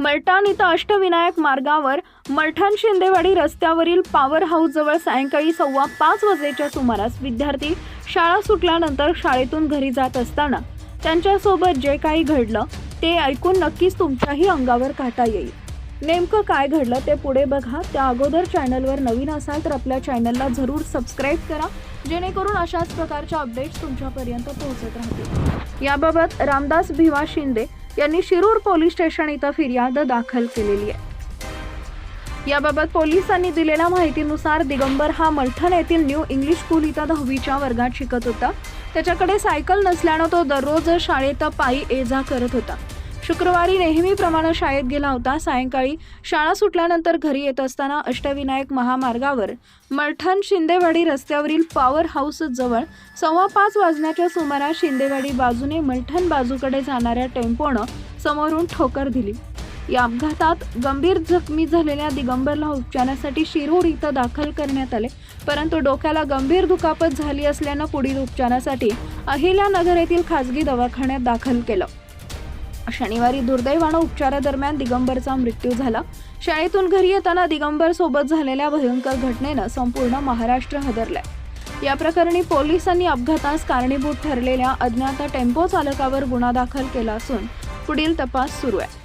मलठाण इथं अष्टविनायक मार्गावर मलठाण शिंदेवाडी रस्त्यावरील पॉवर हाऊसजवळ सायंकाळी सव्वा पाच वाजेच्या सुमारास विद्यार्थी शाळा सुटल्यानंतर शाळेतून घरी जात असताना त्यांच्यासोबत जे काही घडलं ते ऐकून नक्कीच तुमच्याही अंगावर काटा येईल. नेमकं काय घडलं ते पुढे बघा. त्या अगोदर चॅनलवर नवीन असाल तर आपल्या चॅनलला जरूर सबस्क्राईब करा. जेणेकरून अशाच प्रकारच्या अपडेट्स तुमच्यापर्यंत पोहोचत राहतील. याबाबत रामदास भिवा शिंदे यांनी शिरूर पोलीस स्टेशन इथं फिर्याद दाखल केलेली आहे. याबाबत पोलिसांनी दिलेल्या माहितीनुसार दिगंबर हा मलठण येथील न्यू इंग्लिश स्कूल इथं दहावीच्या वर्गात शिकत होता. त्याच्याकडे सायकल नसल्यानं तो दररोज शाळेत पायी ये जा करत होता. शुक्रवारी नेहमीप्रमाणे शाळेत गेला होता. सायंकाळी शाळा सुटल्यानंतर घरी येत असताना अष्टविनायक महामार्गावर मलठण शिंदेवाडी रस्त्यावरील पॉवर हाऊस जवळ सव्वा पाच वाजण्याच्या सुमारास शिंदेवाडी बाजूने मलठण बाजूकडे जाणाऱ्या टेम्पोनं समोरून ठोकर दिली. या अपघातात गंभीर जखमी झालेल्या दिगंबरला उपचारासाठी शिरूर इथं दाखल करण्यात आले. परंतु डोक्याला गंभीर दुखापत झाली असल्यानं पुढील उपचारासाठी अहिल्यानगर येथील खासगी दवाखान्यात दाखल केलं. शनिवारी दुर्दैवानं उपचारादरम्यान दिगंबरचा मृत्यू झाला. शाळेतून घरी येताना दिगंबर सोबत झालेल्या भयंकर घटनेनं संपूर्ण महाराष्ट्र हदरलाय. या प्रकरणी पोलिसांनी अपघातास कारणीभूत ठरलेल्या अज्ञात टेम्पो चालकावर गुन्हा दाखल केला असून पुढील तपास सुरू आहे.